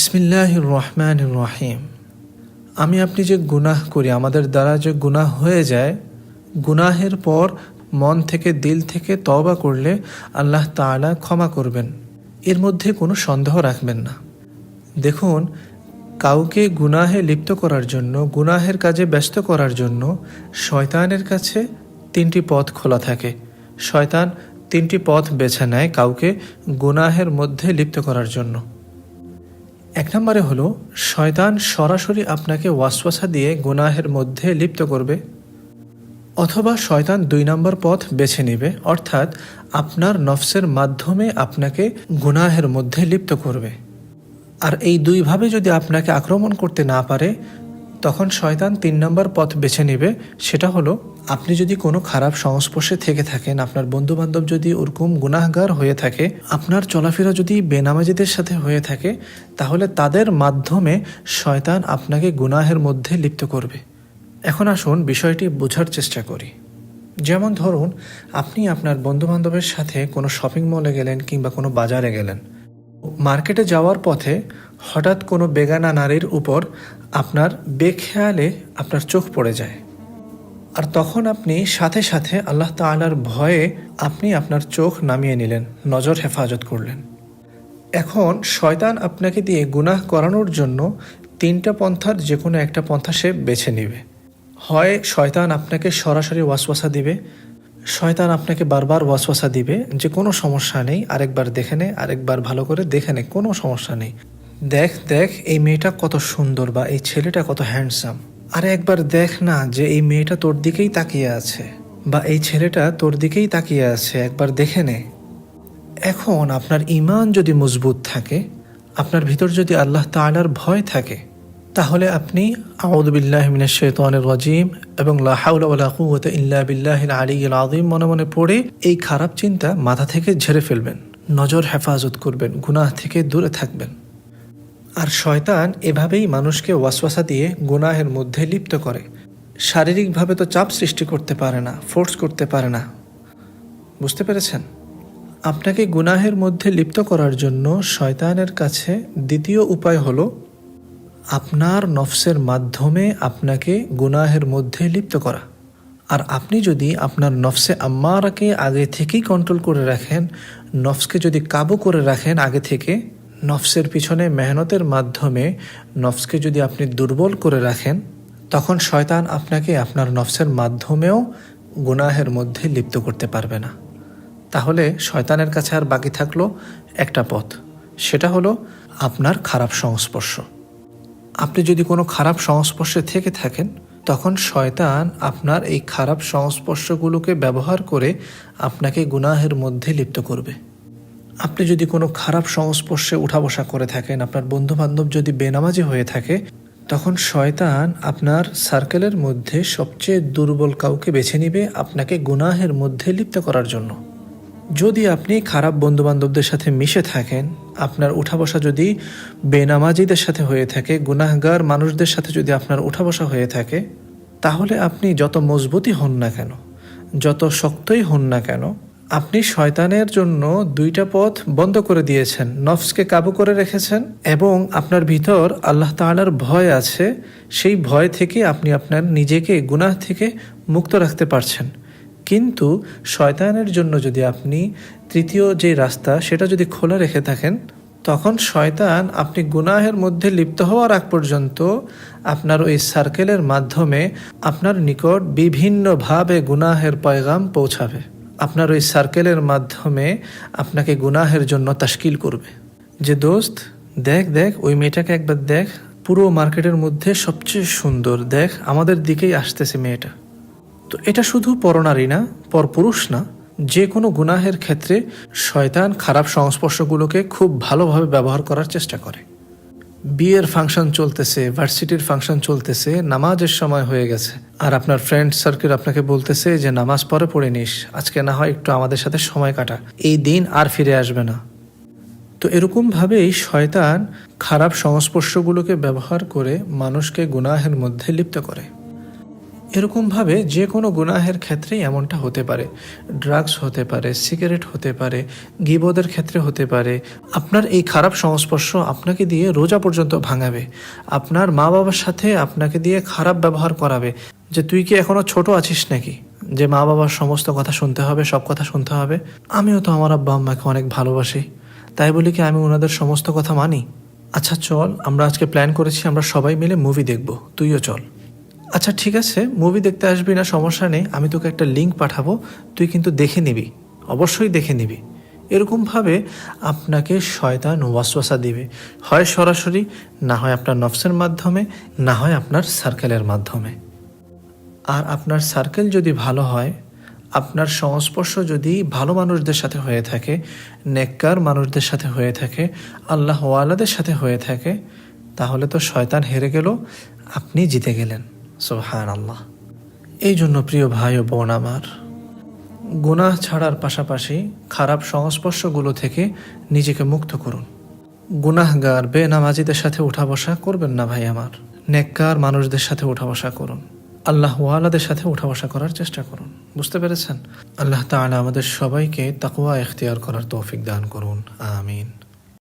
বিসমিল্লাহ রহমান রহিম আমি আপনি যে গুনাহ করি, আমাদের দ্বারা যে গুনাহ হয়ে যায়, গুনাহের পর মন থেকে, দিল থেকে তওবা করলে আল্লাহ তাআলা ক্ষমা করবেন। এর মধ্যে কোনো সন্দেহ রাখবেন না। দেখুন, কাউকে গুনাহে লিপ্ত করার জন্য, গুনাহের কাজে ব্যস্ত করার জন্য শয়তানের কাছে তিনটি পথ খোলা থাকে। শয়তান তিনটি পথ বেছে নেয় কাউকে গুনাহের মধ্যে লিপ্ত করার জন্য। এক নম্বরে হলো, শয়তান সরাসরি আপনাকে ওয়াসওয়াসা দিয়ে গুনাহের মধ্যে লিপ্ত করবে অথবা শয়তান দুই নম্বর পথ বেছে নেবে। অর্থাৎ, আপনার নফসের মাধ্যমে আপনাকে গুনাহের মধ্যে লিপ্ত করবে। আর এই দুইভাবে যদি আপনাকে আক্রমণ করতে না পারে, তখন শয়তান তিন নম্বর পথ বেছে নেবে। সেটা হলো আপনি যদি কোনো খারাপ সংস্পর্শে থেকে থাকেন, আপনার বন্ধু বান্ধব যদি ওরকম গুনাহগার হয়ে থাকে, আপনার চলাফেরা যদি বেনামাজিদের সাথে হয়ে থাকে, তাহলে তাদের মাধ্যমে শয়তান আপনাকে গুনাহের মধ্যে লিপ্ত করবে। এখন আসুন বিষয়টি বোঝার চেষ্টা করি। যেমন ধরুন, আপনি আপনার বন্ধু বান্ধবের সাথে কোনো শপিং মলে গেলেন কিংবা কোনো বাজারে গেলেন। মার্কেটে যাওয়ার পথে হঠাৎ কোনো বেগানা নারীর উপর আপনার বেখেয়ালে আপনার চোখ পড়ে যায়। আর তখন আপনি সাথে সাথে আল্লাহ তাআলার ভয়ে আপনি আপনার চোখ নামিয়ে নিলেন, নজর হেফাজত করলেন। এখন শয়তান আপনাকে দিয়ে গুনাহ করানোর জন্য তিনটা পন্থার যে কোনো একটা পন্থা সে বেছে নেবে। হয় শয়তান আপনাকে সরাসরি ওয়াসওয়াসা দিবে, শয়তান আপনাকে বারবার ওয়াসওয়াসা দিবে, যে কোনো সমস্যা নেই, আরেকবার দেখে নে, আরেকবার ভালো করে দেখে নে, কোনো সমস্যা নেই। দেখ দেখ, এই মেয়েটা কত সুন্দর বা এই ছেলেটা কত হ্যান্ডসাম আরে একবার দেখ না যে এই মেয়েটা তোর দিকেই তাকিয়ে আছে, বা এই ছেলেটা তোর দিকেই তাকিয়ে আছে, একবার দেখে নে। এখন আপনার ইমান যদি মজবুত থাকে, আপনার ভিতর যদি আল্লাহ তাআলার ভয় থাকে, তাহলে আপনি আউদুবিল্লাহ মিনাশ শাইতানির রাজিম এবং লা হাওলা ওয়ালা কুওয়াতা ইল্লা বিল্লাহিল আলিয়্যিল আযীম মনে মনে পড়ে এই খারাপ চিন্তা মাথা থেকে ঝেড়ে ফেলবেন, নজর হেফাজত করবেন, গুনাহ থেকে দূরে থাকবেন। আর শয়তান এভাবেই মানুষকে ওয়াসওয়াসা দিয়ে গুনাহের মধ্যে লিপ্ত করে। শারীরিকভাবে তো চাপ সৃষ্টি করতে পারে না ফোর্স করতে পারে না। বুঝতে পেরেছেন? আপনাকে গুনাহের মধ্যে লিপ্ত করার জন্য শয়তানের কাছে দ্বিতীয় উপায় হলো, আপনার নফসের মাধ্যমে আপনাকে গুনাহের মধ্যে লিপ্ত করা। আর আপনি যদি আপনার নফসে আম্মারাকে আগে থেকেই কন্ট্রোল করে রাখেন, নফসকে যদি কাবু করে রাখেন আগে থেকে নফসের পিছনে মেহনতের মাধ্যমে নফসকে যদি আপনি দুর্বল করে রাখেন, তখন শয়তান আপনাকে আপনার নফসের মাধ্যমেও গুনাহের মধ্যে লিপ্ত করতে পারবে না। তাহলে শয়তানের কাছে আর বাকি থাকল একটা পথ। সেটা হলো আপনার খারাপ সংস্পর্শ। আপনি যদি কোনো খারাপ সংস্পর্শে থেকে থাকেন, তখন শয়তান আপনার এই খারাপ সংস্পর্শগুলোকে ব্যবহার করে আপনাকে গুনাহের মধ্যে লিপ্ত করবে। আপনি যদি কোনো খারাপ সংস্পর্শে উঠা বসা করে থাকেন, আপনার বন্ধু বান্ধব যদি বেনামাজি হয়ে থাকে, তখন শয়তান আপনার সার্কেলের মধ্যে সবচেয়ে দুর্বল কাউকে বেছে নিবে আপনাকে গুনাহের মধ্যে লিপ্ত করার জন্য। যদি আপনি খারাপ বন্ধু বান্ধবদের সাথে মিশে থাকেন, আপনার উঠা বসা যদি বেনামাজিদের সাথে হয়ে থাকে, গুনাহগার মানুষদের সাথে যদি আপনার উঠা বসা হয়ে থাকে, তাহলে আপনি যত মজবুতই হন না কেন, যত শক্তই হন না কেন আপনি শয়তানের জন্য দুইটা পথ বন্ধ করে দিয়েছেন, নফসকে কাবু করে রেখেছেন এবং আপনার ভিতর আল্লাহ তাআলার ভয় আছে, সেই ভয় থেকে আপনি আপনার নিজেকে গুনাহ থেকে মুক্ত রাখতে পারছেন। কিন্তু শয়তানের জন্য যদি আপনি তৃতীয় যে রাস্তা, সেটা যদি খোলা রেখে থাকেন, তখন শয়তান আপনি গুনাহের মধ্যে লিপ্ত হওয়ার আগ পর্যন্ত আপনার ওই সার্কেলের মাধ্যমে আপনার নিকট বিভিন্নভাবে গুনাহের পয়গাম পৌঁছাবে। আপনার ওই সার্কেলের মাধ্যমে আপনাকে গুনাহের জন্য তাশকিল করবে। যে দোস্ত, দেখ দেখ, ওই মেয়েটাকে একবার দেখ। পুরো মার্কেটের মধ্যে সবচেয়ে সুন্দর, দেখ, আমাদের দিকেই আসতেছে মেয়েটা। তো এটা শুধু পরনারী না পরপুরুষ না, যে কোনো গুনাহের ক্ষেত্রে শয়তান খারাপ সংস্পর্শগুলোকে খুব ভালোভাবে ব্যবহার করার চেষ্টা করে। বিয়ের ফাংশন চলতেছে, ভার্সিটির ফাংশন চলতেছে, নামাজের সময় হয়ে গেছে। আর আপনার ফ্রেন্ড সার্কেল আপনাকে বলতেছে যে, নামাজ পরে পড়ে নিস, আজকে না হয় একটু আমাদের সাথে সময় কাটা, এই দিন আর ফিরে আসবে না। তো এরকমভাবেই শয়তান খারাপ সংস্পর্শগুলোকে ব্যবহার করে মানুষকে গুনাহের মধ্যে লিপ্ত করে। এরকমভাবে যে কোনো গুনাহের ক্ষেত্রেই এমনটা হতে পারে। ড্রাগস হতে পারে সিগারেট হতে পারে, গিবদের ক্ষেত্রে হতে পারে। আপনার এই খারাপ সংস্পর্শ আপনাকে দিয়ে রোজা পর্যন্ত ভাঙাবে। আপনার মা বাবার সাথে আপনাকে দিয়ে খারাপ ব্যবহার করাবে। যে তুই কি এখনও ছোট আছিস নাকি? যে মা বাবার সমস্ত কথা শুনতে হবে, সব কথা শুনতে হবে। আমিও তো আমার আব্বা আম্মাকে অনেক ভালোবাসি। তাই বলি কি আমি ওনাদের সমস্ত কথা মানি? আচ্ছা চল, আমরা আজকে প্ল্যান করেছি, আমরা সবাই মিলে মুভি দেখব। তুইও চল। আচ্ছা ঠিক আছে মুভি দেখতে আসবি না, সমস্যা নেই, আমি তোকে একটা লিঙ্ক পাঠাবো, তুই কিন্তু দেখে নিবি, অবশ্যই দেখে নিবি। এরকমভাবে আপনাকে শয়তান ওয়াসওয়াসা দিবে। হয় সরাসরি, না হয় আপনার নফসের মাধ্যমে, না হয় আপনার সার্কেলের মাধ্যমে। আর আপনার সার্কেল যদি ভালো হয়, আপনার সংস্পর্শ যদি ভালো মানুষদের সাথে হয়ে থাকে, নেককার মানুষদের সাথে হয়ে থাকে আল্লাহ ওয়ালাদের সাথে হয়ে থাকে, তাহলে তো শয়তান হেরে গেল, আপনি জিতে গেলেন। সোহান আল্লাহ এই জন্য প্রিয় ভাই ও বোন আমার, গুনাহ ছাড়ার পাশাপাশি খারাপ সংস্পর্শগুলো থেকে নিজেকে মুক্ত করুন। গুনাহগার বেনামাজিদের সাথে উঠা বসা করবেন না ভাই আমার। নেককার মানুষদের সাথে উঠা বসা করুন। আল্লাহ ওয়ালাদের সাথে উঠা বসা করার চেষ্টা করুন। বুঝতে পেরেছেন? আল্লাহ তাআলা আমাদের সবাইকে তাকওয়া এখতিয়ার করার তৌফিক দান করুন। আমিন।